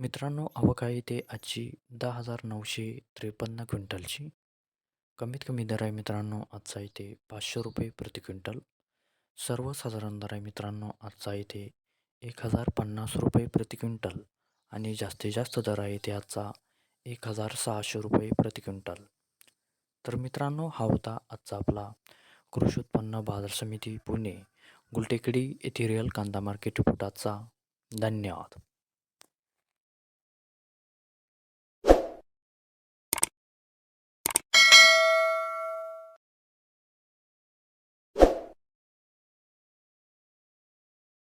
मित्रांनो आवक आहे ते आजची दहा हजार नऊशे त्रेपन्न क्विंटलची. कमीत कमी दर आहे मित्रांनो आजचा इथे पाचशे रुपये प्रति क्विंटल. सर्वसाधारण दर आहे मित्रांनो आजचा इथे एक हजार पन्नास रुपये प्रति क्विंटल. आणि जास्तीत जास्त दर आहे ते आजचा एक हजार सहाशे रुपये प्रति क्विंटल. तर मित्रांनो हा होता आजचा आपला कृषी उत्पन्न बाजार समिती पुणे गुलटेकडी येथे रिअल कांदा मार्केट पुटाचा धन्यवाद.